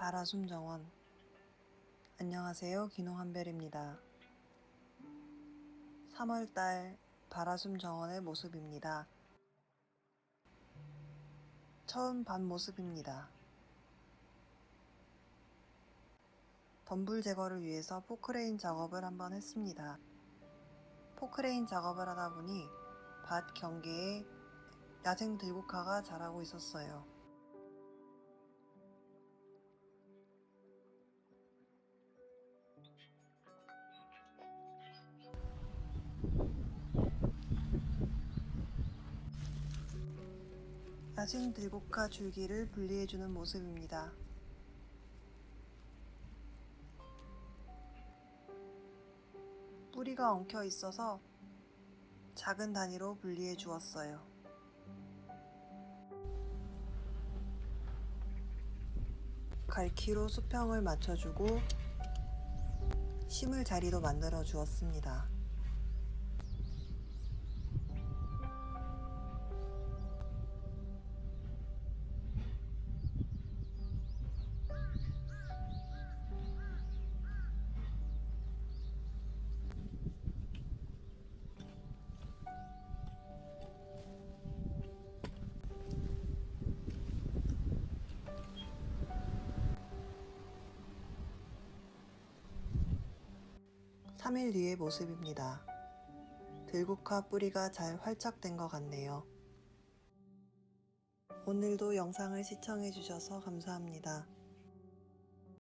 바라숨 정원. 안녕하세요 기농한별입니다. 3월달 바라숨 정원의 모습입니다. 처음 반 모습입니다. 덤불 제거를 위해서 포크레인 작업을 한번 했습니다. 포크레인 작업을 하다 보니 밭 경계에 야생 들국화가 자라고 있었어요 야생 들국화 줄기를 분리해주는 모습입니다. 뿌리가 엉켜 있어서 작은 단위로 분리해 주었어요. 갈키로 수평을 맞춰주고 심을 자리도 만들어 주었습니다. 삼일 뒤의 모습입니다. 들국화 뿌리가 잘 활착된 것 같네요. 오늘도 영상을 시청해주셔서 감사합니다.